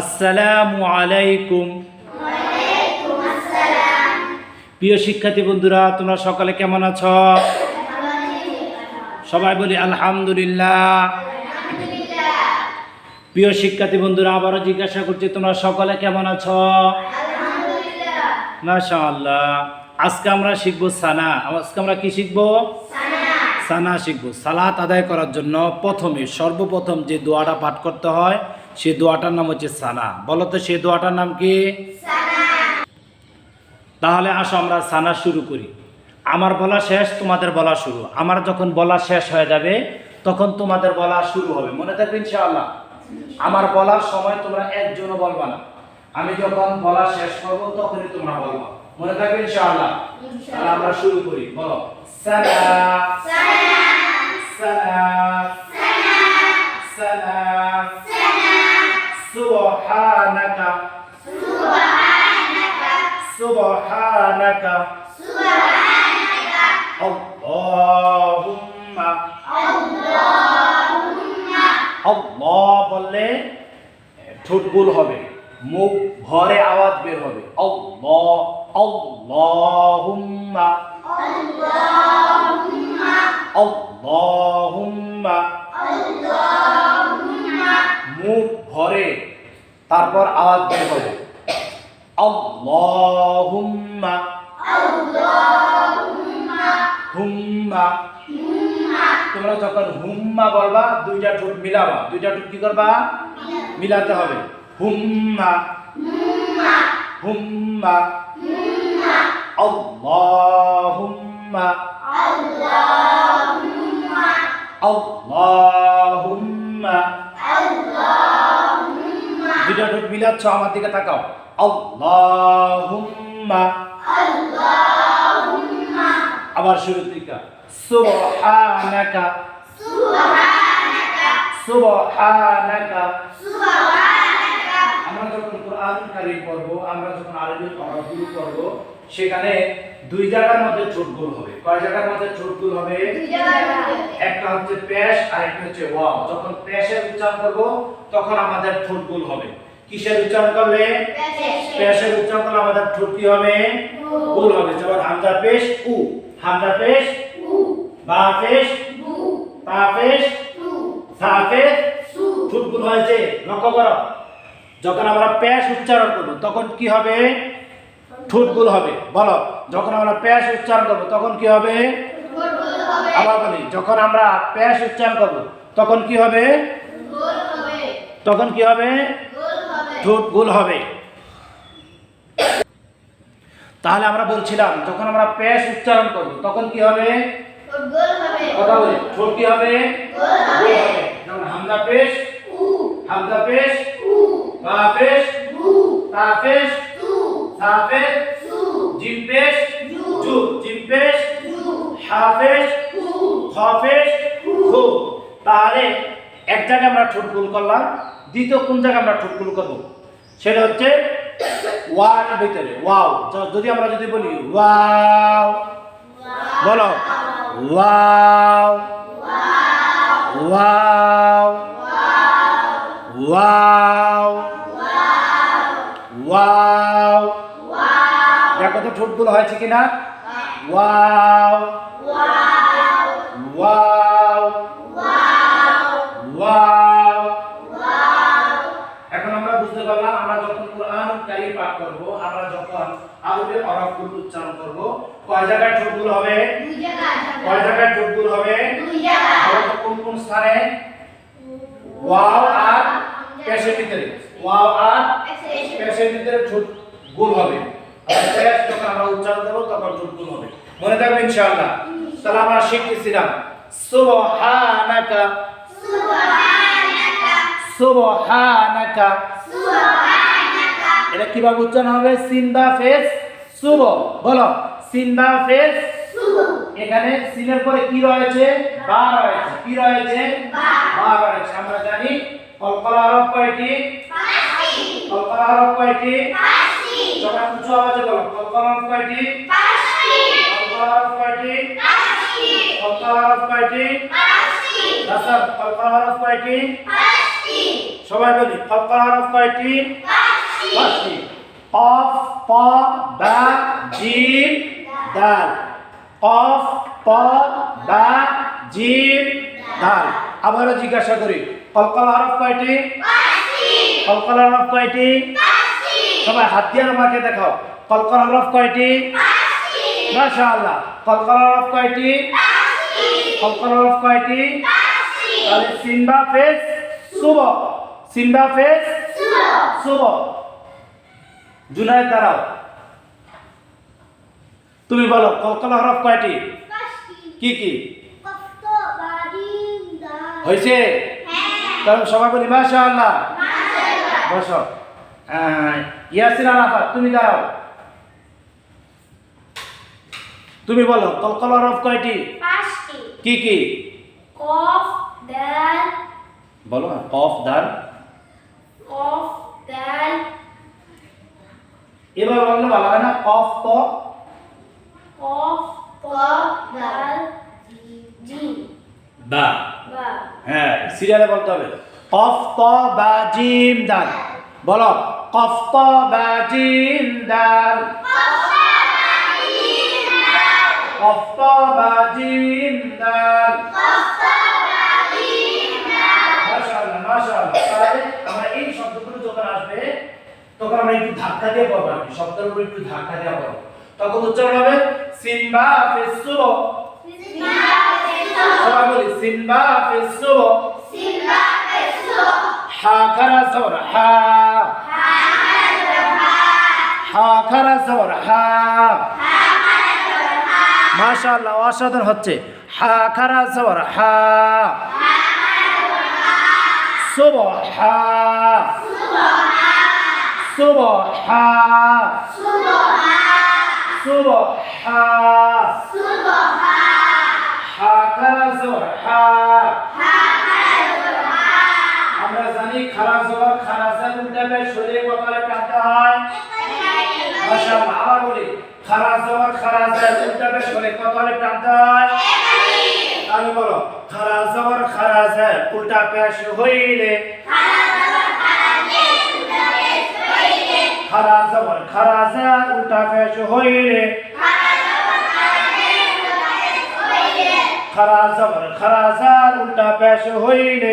আসসালামু আলাইকুম। প্রিয় শিক্ষার্থী বন্ধুরা, তোমরা সকালে কেমন আছো? সবাই বলি আলহামদুলিল্লাহ। প্রিয় শিক্ষার্থী বন্ধুরা, আবারও জিজ্ঞাসা করছি, তোমরা সকালে কেমন আছো? মাশাআল্লাহ। আজকে আমরা শিখব সানা। আজকে আমরা কি শিখব? সানা শিখব। সালাত আদায় করার জন্য প্রথমে সর্বপ্রথম যে দোয়াটা পাঠ করতে হয় সেই দোয়াটার নাম হচ্ছে সানা। বলো তো সেই দোয়াটার নাম কি? তাহলে আসো আমরা সানা শুরু করি। আমার বলা শেষ তোমাদের বলা শুরু। আমার যখন বলা শেষ হয়ে যাবে তখন তোমাদের বলা শুরু হবে। মনে থাকবে ইনশাআল্লাহ? আমার বলার সময় তোমরা একজনও বলবা না। আমি যখন বলা শেষ করব তখনই তোমরা বলবা। মনে থাকবে ইনশাআল্লাহ? তাহলে আমরা শুরু করি। বলো। সানা। সানা। সানা। সুবহানাকা। সুবহানাকা। আল্লাহুম্মা। আল্লাহ বললে ঠোঁট গোল হবে মুখ ভরে আওয়াজ বের হবে। আল্লাহ আল্লাহুম্মা। আল্লাহুম্মা। মুখ ভরে তারপর আওয়াজ বের হবে। আল্লাহুম্মা। হুম্মা। তোমরা যখন হুম্মা বলবা, দুইটা ঠোঁট মিলাবা। দুইটা ঠোঁট কি করবা? মিলাতে হবে। হুম্মা। হুম্মা। আল্লাহুম্মা। আল্লাহুম্মা। মিলাচ্ছ আমার দিকে তাকাও। আল্লাহুম্মা। আবার শুরু থেকে সুবহানাকা। সুবহানাকা। আমরা যখন কোরআন কারিম পড়ব আমরা যখন আরবি পড়া শুরু করব সেখানে দুই জায়গার মধ্যে ছোট গোল হবে। কয় জায়গার মধ্যে ছোট গোল হবে? একটা হচ্ছে পেশ আর একটা হচ্ছে ওয়াও। যখন পেশের উচ্চারণ করব তখন আমাদের ঠোঁট গোল হবে। কিসের উচ্চারণ করলে পেশের উচ্চারণ করলে আমাদের ঠোঁট কি হবে? গোল হবে যেমন হামজা পেশ উ। হামজা পেশ উ। বা পেশ তা পেশ সা। পেশ। সু। ঠোঁট গোল হয়েছে লক্ষ্য করো। যখন আমরা পেশ উচ্চারণ করব তখন কি হবে? ঠোঁট গোল হবে। বলো যখন আমরা পেশ উচ্চারণ করব তখন কি হবে? আবার বলি যখন আমরা পেশ উচ্চারণ করব তখন কি হবে। তখন কি হবে? ঠোঁট গোল হবে। তাহলে আমরা বলছিলাম যখন আমরা পেশ উচ্চারণ করব তখন কি হবে? কথা বলি ঠোঁট কি হবে? যেমন হামজা পেশ হামজা পেশ বা পেশ তা পেশ সা পেশ জিম পেশ জু। জিম পেশ হা। পেশ খ পেশ খু তাহলে এক জায়গায় আমরা ঠোঁট গোল করলাম দ্বিতীয় কোন জায়গায় আমরা ঠোঁট গোল করব? সেটা হচ্ছে ওয়ার ভিতরে, ওয়াও। যদি আমরা যদি বলি ওয়াও, বলো। Wow wow wow wow. দেখো তো ঠোঁটগুলো হয়েছে কিনা? ওয়াও ওয়াও ঠোঁটগুলো হবে? কয় জায়গায় ঠোঁটগুলো হবে? বলো তো কোন কোন স্থানে? ওয়াও আর পেশের ভিতরে। ওয়াও আর পেশের ভিতরে গোল হবে। আর পেশ যখন আমরা উচ্চারণ করব তখন গোল হবে। মনে থাকবে ইনশাআল্লাহ। তাহলে আমরা শিখতেছিলাম সুবহানাকা সুবহানাকা সুবহানাকা। এটা কীভাবে উচ্চারণ হবে? সিনদা ফেস শুভ। বলো। সিনদা ফেস। এখানে সিনের পরে কি রয়েছে? বা রয়েছে। কি রয়েছে? বা। রয়েছে। আমরা জানি কলকলা হরফ কয়টি? কলকলা হরফ কয়টি? সবাই উঁচু আওয়াজে বলো। কলকলা হরফ কয়টি? কলকলা হরফ কয়টি? কলকলা কয়টি? কয়টি? সবাই বলি কলকলা হরফ কয়টি? পাঁচটি অফ প বা জিম দাল। অফ, প, বা, জিম, দাল। আবারও জিজ্ঞাসা করি, কলকলা হরফ কয়টি? কলকলা হরফ কয়টি? সবাই হাত দিয়ে আমাকে দেখাও। কলকলা হরফ কয়টি? মাশাআল্লাহ। কলকলা হরফ কয়টি? কলকলা হরফ কয়টি? তাহলে সিম্বা ফেস শুভ। সিম্বা ফেস শুভ। জুনায়েদ দাঁড়াও। তুমি বলো কলকলা হরফ কয়টি? কি কি? হয়েছে? তাহলে সবাই বলি মাশাআল্লাহ। বসো। আহ, ইয়াসিন আরাফাত তুমি দাঁড়াও। তুমি বলো কলকলা হরফ কয়টি? কি কি? কফ দাল। বলো কফ দাল। কফ দাল। এবার বললে ভালো হয় না? কফ ত বা বা হ্যাঁ সিরিয়ালে বলতে হবে। কফ ত বা জিম দাল বলো কফ ত বা জিম দাল কফ ত বা জিম দাল মাশাআল্লাহ মাশাআল্লাহ। তাহলে আমরা এই শব্দগুলো যখন আসবে তখন আমরা একটু ধাক্কা দিয়ে পড়ব শব্দের উপর একটু ধাক্কা দিয়ে পড়ব তখন উচ্চারণ হবে সিম্বা ফেসুবো সবাই বলি সিম্বা ফেসুবো হা খারা জবর হা। হা খারা হা। মাশাআল্লাহ অসাধারণ হচ্ছে। হা খারা জবর হা। সুবহা সুবহা সুবহা হা খারা জবর হা আমরা জানি খারা জবর খারা জবর উল্টাবে শরীরে কপালে টানতে হয়। মাশাআল্লাহ আবার বলি খারা জবর খারা জবর উল্টাবে শরীরে কপালে টানতে হয়। আমি বলো খারা জবর খারা জবর উল্টা পেশ হইলে খারা জবর খারা জবর পেশ হইলে খারা জবর খারা জবর উল্টা পেশ হইলে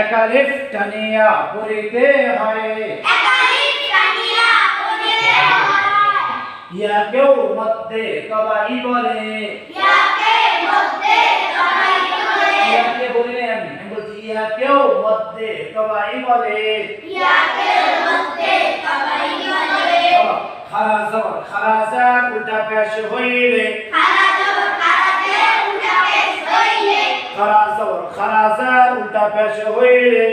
একালিফ টানিয়া পড়িতে হয়। ইয়াকেও মধ্যে কবাই বলে। ইয়াকে বলি নাই আমি বলছি, ইয়াকেও খারা জবর খারা জবর উল্টা পেশ হইলে খারা জবর খারা জবর উল্টা পেশ হইলে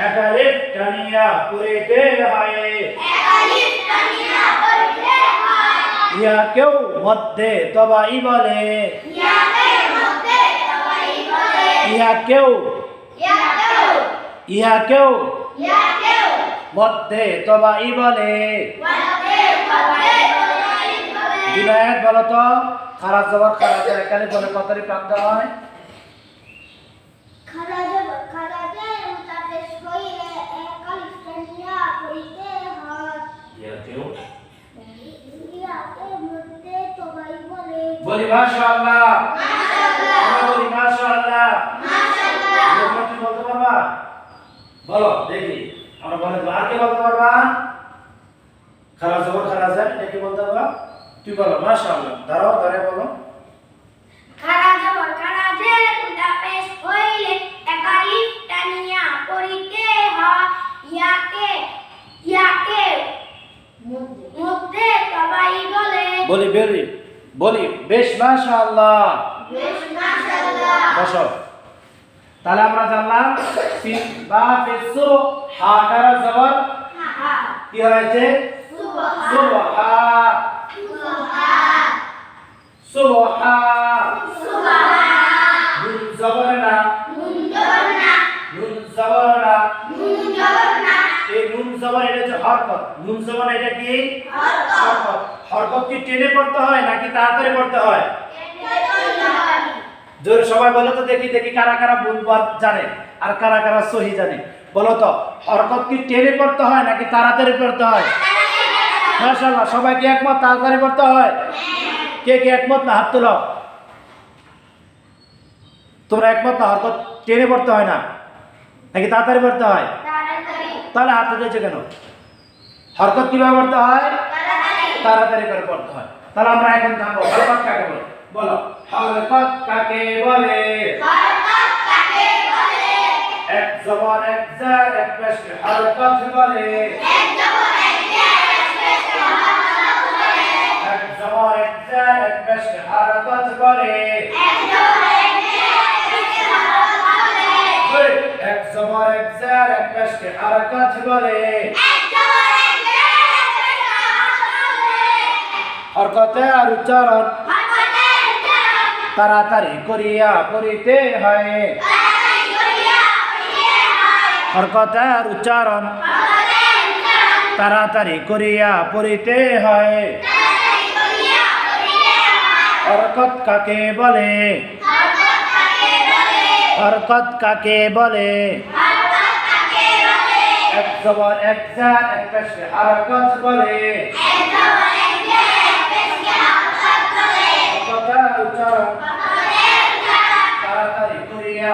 একালিফ টানিয়া পড়িতে হয় ইয়াকেও মধ্যে তবাই বলে। ইহাকেও ইহাকেও মধ্যে তবাই বলে। জুনায়েদ বলো। তো খারাপ জবর খারাপ একালে বলে কতরি প্রাপ্ত হয়? বলি। মাশাআল্লাহ। আমরা বলি মাশাআল্লাহ। তোমরা বলতে পারবা? বলো দেখি। আমরা বলে আর কে বলতে পারবা? খারাপ জবর খারাপ যায় এটা কি বলতে পারবা? তুই বলো মাশাআল্লাহ। দাঁড়াও দাঁড়ায় বলো। জবর হইলে একালিফ টানিয়া পড়িতে হয়। ইয়াকে ইয়াকে মধ্যে তবাই বলে। বলি বেরি বলি বেশ মাশাআল্লাহ। বেশ মাশাআল্লাহ। বসো। তাহলে আমরা জানলাম জবর? কি হয়েছে? না? না? এই এটা হরকত। এটা কি? হরকত। হরকত কি টেনে পড়তে হয় নাকি তাড়াতাড়ি পড়তে হয়? জোরে সবাই বলো তো দেখি দেখি কারা কারা বুলবার জানে আর কারা কারা সহি জানে। বলো তো, হরকত কি টেনে পড়তে হয় নাকি তাড়াতাড়ি পড়তে হয়? মাশাআল্লাহ, সবাই কি একমত তাড়াতাড়ি পড়তে হয়? কে কে একমত? না, হাত তোলো। তোমরা একমত না, হরকত টেনে পড়তে হয় না? নাকি তাড়াতাড়ি পড়তে হয়? তাহলে হাত তুলেছে কেন? হরকত কীভাবে পড়তে হয়? তাড়াতাড়ি করে পড়তে হয়। তাহলে আমরা এখন থাকব বলে? বলো। হরকত কাকে বলে। এক জবর এক জার এক পেশ হরকত বলে। এক জবর এক জার এক পেশ হরকত বলে। ওই, এক জবর এক জার এক পেশ হরকত বলে। হরকতে আর উচ্চারণ তাড়াতাড়ি করিয়া পড়িতে হয়। হরকতে আর উচ্চারণ, তাড়াতাড়ি করিয়া পড়িতে হয়। হরকত কাকে বলে? হরকত কাকে বলে? বলে। উচ্চারণ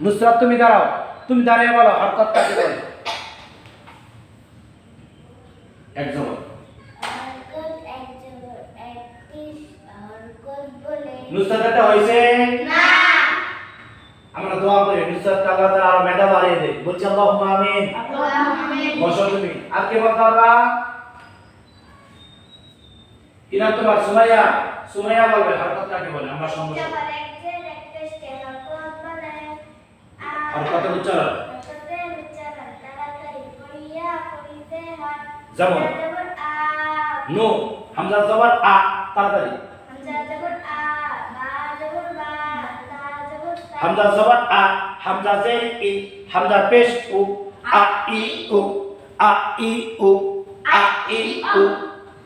নুসরাত তুমি দাঁড়াও। তুমি দাঁড়িয়ে বলো হরকত কাকে বলে? এক জবর নুসরাত এটা হয়েছে? আমরা দোয়া করি নুসরাত আল্লাহ তাআলা আরও মেধা বাড়িয়ে দেয় বলছি আল্লাহুম্মা আমিন। বসো তুমি। আর কে বলতে পারবা ইনা তোমার সুমাইয়া। সুমাইয়া বলবে হরকত কাকে বলে? আমরা সমস্যা হরকত উচ্চারণ? যেমন নো, হামজা জবর আ, তাড়াতাড়ি। হামজা জবর আ, হামজা জের ই, হামজা পেশ উ আ ই উ আ ই উ আ ই উ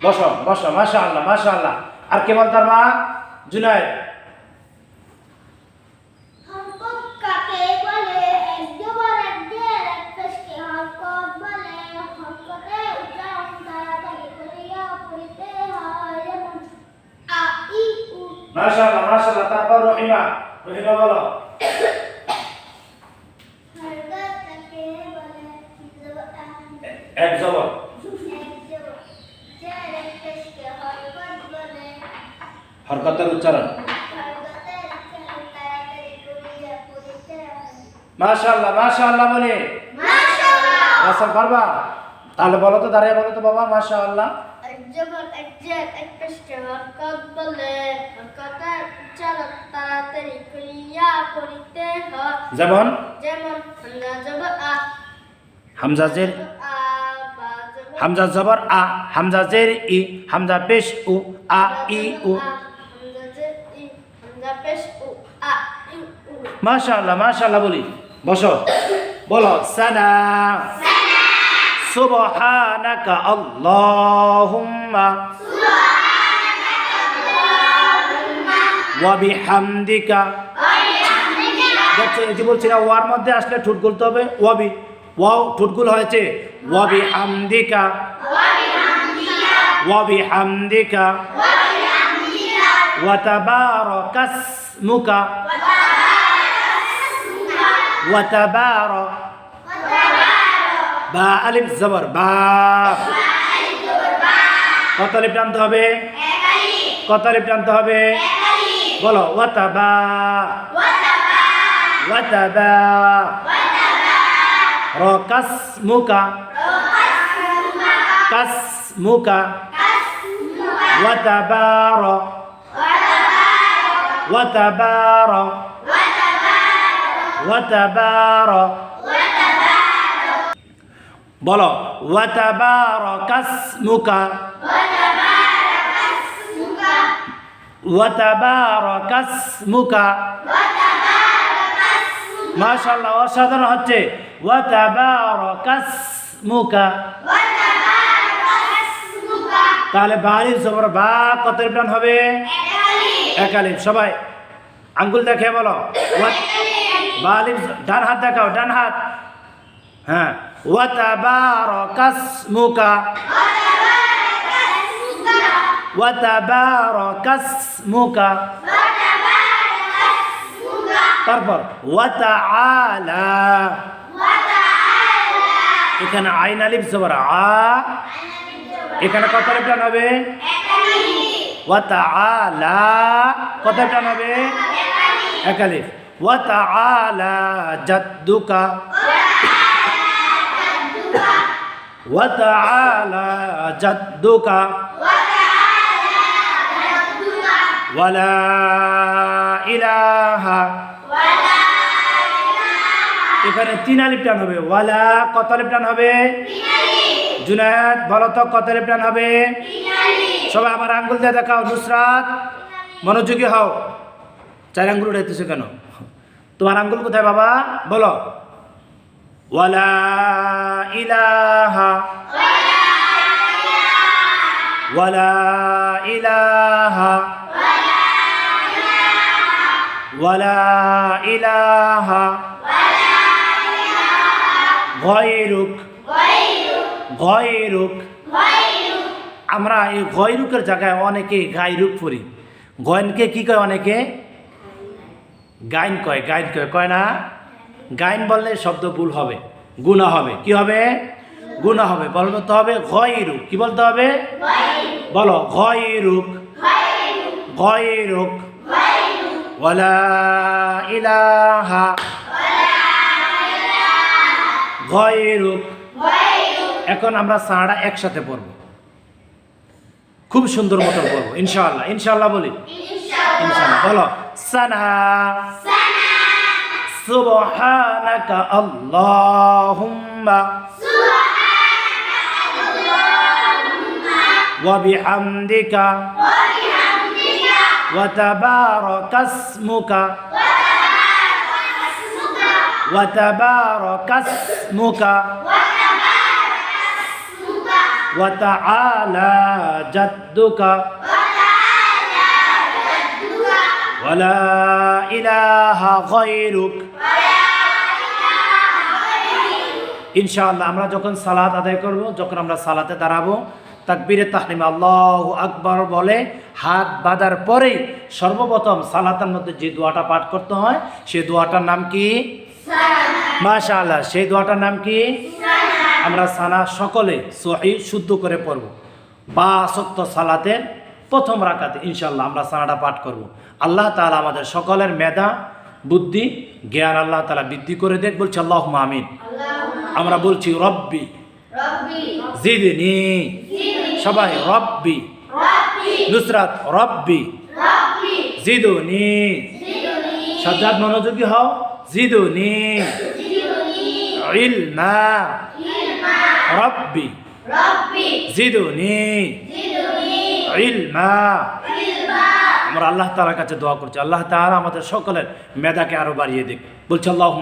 বসো বসো, মাশাআল্লাহ মাশাআল্লাহ। আর কে বলতে পারবা জুনায়েদ। মাশাআল্লাহ মাশাআল্লাহ তারপর রহিমা। রহিমা বলো। এক জবর হরকতের উচ্চারণ। মাশাআল্লাহ মাশাআল্লাহ বলে। রাসা পারবা? তাহলে বলো তো দাঁড়িয়ে বলো তো বাবা মাশাআল্লাহ। এক তাড়াতাড়ি পড়িতে হয়। যেমন? যেমন হামজা জবর আ। হামজা জের হামজা জবর আ হামজা জের ই হামজা পেশ উ আ ই উ। মাশাআল্লাহ মাশাআল্লাহ বলি। বসো। বলো সানা। সুবহানাকা আল্লাহুম্মা। ওয়া বিহামদিকা দেখছো এই যে বলছি না ওয়ার মধ্যে আসলে ঠোঁট গুলতে হবে ওয়াবি ওয়াও ঠোঁটগুলো হয়েছে ওয়াবি হামদিকা ওয়াবি হামদিকা ওয়াতাবারাকাসমুকা وتبارك বা আলিফ জবর বা কত আলিফ টানতে হবে কত আলিফ টানতে হবে বলো ওয়াতাবা ওয়াতাবা রকাসমুকা কাসমুকা ওয়াতাবার ওয়াতাবার ওয়াতাবার বলো ওয়াতাবারাকাসমুকা ওয়াতাবারাকাসমুকা। মাশাআল্লাহ অসাধারণ হচ্ছে। ওয়াতাবারাকাসমুকা। তাহলে বালিফ জবর বা কত প্রাণ হবে? একালিফ সবাই আঙ্গুল দেখে বলো। বালিফ ডান হাত দেখাও ডান হাত। হ্যাঁ। ওয়াতাবারাকাসমুকা। ওয়াতাবারাকাসমুকা তারপর ওয়াতাআলা এখানে আইন আলিফ জবর আ এখানে কত আলিফ টান হবে ওয়াতাআলা কত আলিফ টান হবে এক আলিফ ওয়াতাআলা জাদ্দুকা ওয়াতাআলা জাদ্দুকা ওয়ালা ইলাহা। এখানে তিন আলিফ টান হবে। ওয়ালা কত আলিফ টান হবে? জুনায়দ, বলো তো কত আলিফ টান হবে? সবাই আমার আঙ্গুল দিয়ে দেখাও, নুসরাত। মনোযোগী হও। চার আঙ্গুল উঠাইতেছো কেন? তোমার আঙ্গুল কোথায় বাবা? বলো। ওয়ালা ইলাহা। ওয়ালা ইলাহা। ওয়ালা ইলাহা গয়রুক গয়রুক আমরা এই গয়রুকের জায়গায় অনেকে গায়রুক পড়ি। গয়নকে কি কয় অনেকে? গাইন কয় গাইন কয় কয় না? গাইন বললে শব্দ ভুল হবে, গুণা হবে। কি হবে? গুণা হবে। বলতে হবে গয়রুক। কি বলতে হবে? বলো, গয়রুক। গয়রুক। ওয়ালা ইলাহা গয়রুক এখন আমরা সাড়া একসাথে পড়ব। খুব সুন্দর মতো পড়ব ইনশাআল্লাহ। ইনশাআল্লাহ বলি? ইনশাআল্লাহ। বলো সানা। সুবহানাকা আল্লাহুম্মা। ওয়া বিহামদিকা। ওয়া তাবারাকা ইসমুকা ওয়া তাবারাকা ইসমুকা وتعالى جدك ولا إله غيرك ইনশাআল্লাহ আমরা যখন সালাত আদায় করব যখন আমরা সালাতে দাঁড়াবো তাকবীরে তাহরিম আল্লাহ আকবর বলে হাত বাঁধার পরেই সর্বপ্রথম সালাতের মধ্যে যে দোয়াটা পাঠ করতে হয় সেই দোয়াটার নাম কি? মাশাআল্লাহ সেই দোয়াটার নাম কি? আমরা সানা সকলে সহি শুদ্ধ করে পড়ব। বা সত্য সালাতের প্রথম রাকাতে ইনশাল্লাহ আমরা সানাটা পাঠ করব। আল্লাহ তাআলা আমাদের সকলের মেধা বুদ্ধি জ্ঞান আল্লাহ তাআলা বৃদ্ধি করে দেখ বলছে আল্লাহ আমিন। আমরা বলছি রব্বি জিদনি। সবাই রব্বি। নুসরাত রব্বি। জিদুনি। সাজ্জাদ মনোযোগী হও। জিদুনি। ইলমা। রব্বি। জিদুনি। ইলমা। আমরা আল্লাহ তাআলার কাছে দোয়া করছি। আল্লাহ তাআলা আমাদের সকলের মেধাকে আরও বাড়িয়ে দিক। বলছে আল্লাহ